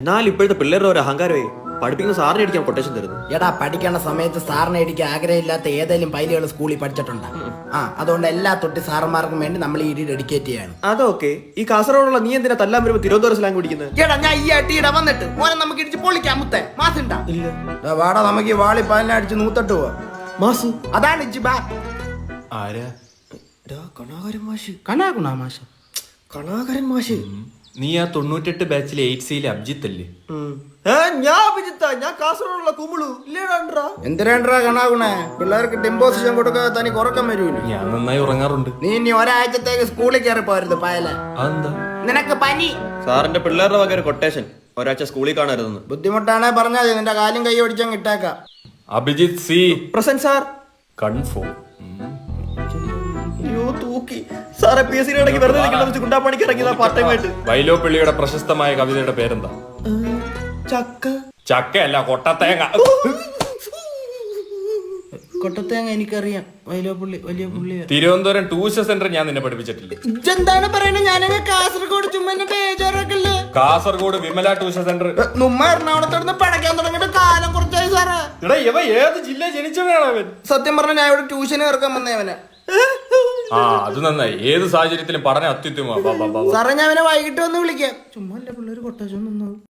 എന്നാൽ ഇപ്പോഴത്തെ പിള്ളേരുടെ ഒരു അഹങ്കാരമായി പഠിപ്പിക്കുന്ന സാറിനെ അടിക്കാൻ കൊട്ടേഷൻ തരുന്നു എടാ പഠിക്കേണ്ട സമയത്ത് സാറിനെ അടിക്കാൻ ആഗ്രഹമില്ലാത്ത ഏതെങ്കിലും പൈലുകൾ സ്കൂളിൽ പഠിച്ചിട്ടുണ്ട്? ആ അതുകൊണ്ട് എല്ലാ തൊട്ടി സാറന്മാർക്കും വേണ്ടി നമ്മൾ ഈ ഡെഡിക്കേറ്റ് ചെയ്യാണ്. അതൊക്കെ ഈ കാസർഗോഡുള്ള നീ എന്തിനാ തല്ലാൻ വരുമ്പോ തിരുവനന്തപുരം സ്ലാങ് കുടിക്കുന്നത് എടാ ഞാൻ ഈ വന്നിട്ട് നമുക്ക് ഇടിച്ച് പൊളിക്കാൻ മുത്തേ. മാസുണ്ടാ ഇല്ല. വാടാ നമുക്ക് ഈ വാളി പാലിനെ അടിച്ച് നൂത്തട്ട് പോവാ. മാസു? അതാണ് ഇജ്ജ് ബാ. ആരാ? കണാകരൻ മാഷ്. കണാകുണാ മാഷ്. കണാകരൻ മാഷ്. നീ ആ തൊണ്ണൂറ്റെട്ട് ബാച്ചിലെ എയ്റ്റ് സിയിലെ അബ്ജിത്ത് അല്ലേ. ഏ, ഞാൻ അഭിജിത്താ. ഞാൻ കാസർഗോഡുള്ള കുമിളു. ഇല്ലേടാ എന്തിനാണ്ടാ കണാകുണേ പിള്ളേർക്ക് ഡിമ്പോസിഷൻ കൊടുക്കാതെ തനിക്ക് ഉറക്കം വരൂല ഞാൻ നന്നായി ഉറങ്ങാറുണ്ട്. നീ ഇനി ഒരാഴ്ചത്തേക്ക് സ്കൂളിൽ കയറി പോരുത് പായല. അതെന്താ? നിനക്ക് പനി. സാറിന്റെ പിള്ളേരുടെ വക ഒരു കൊട്ടേഷൻ ഒരാഴ്ച സ്കൂളിൽ കാണരുതെന്ന്. ബുദ്ധിമുട്ടാണേ പറഞ്ഞാൽ മതി. നിന്റെ കാലും കൈ ഓടിച്ചാൽ ഇട്ടേക്കാം. Abhijith C present sir. Confirm അയ്യോ തൂക്കി. സാറെ പി എസ് ഇടയ്ക്ക് വെറുതെ നിൽക്കുന്ന ഗുണ്ടാപ്പണിക്ക് ഇറങ്ങിയതാ പാർട്ട് ടൈം ആയിട്ട്. വൈലോപ്പിള്ളിയുടെ പ്രശസ്തമായ കവിതയുടെ പേരെന്താ? ചക്ക ചക്ക. ചക്കയല്ല കൊട്ടത്തേങ്ങ. കൊട്ടത്തേങ്ങ എനിക്കറിയാം. വലിയ പുള്ളി വലിയ പുള്ളിയാ. തിരുവനന്തപുരം ട്യൂഷൻ സെന്റർ ഞാൻ നിന്നെ പഠിപ്പിച്ചിട്ടില്ല. എന്താണ് പറയുന്നത് ഞാനങ്ങ് കാസർഗോഡ് ചുമ്മാ എന്നെ ബേജാറാക്കല്ലേ? Kasaragod Vimala tuition centre. നമ്മ എറണാകുളത്തോട് പഠിക്കാൻ തുടങ്ങിയിട്ട് കാലം കുറച്ചായി സാറേ. എടാ ഇവ ഏത് ജില്ല ജനിച്ചവനാണ് അവൻ? സത്യം പറഞ്ഞാൽ ഞാൻ ഇവിടെ ട്യൂഷന് ഇറക്കാൻ വന്നേ അവനെ. ആ അത് നന്നായി. ഏത് സാഹചര്യത്തിലും പഠനം അത്യുത്തമ സാറേ ഞാൻ അവനെ വൈകിട്ട് വന്ന് വിളിക്കാം. ചുമ്മാ അല്ല പിള്ളേര് കൊട്ടേഷൻ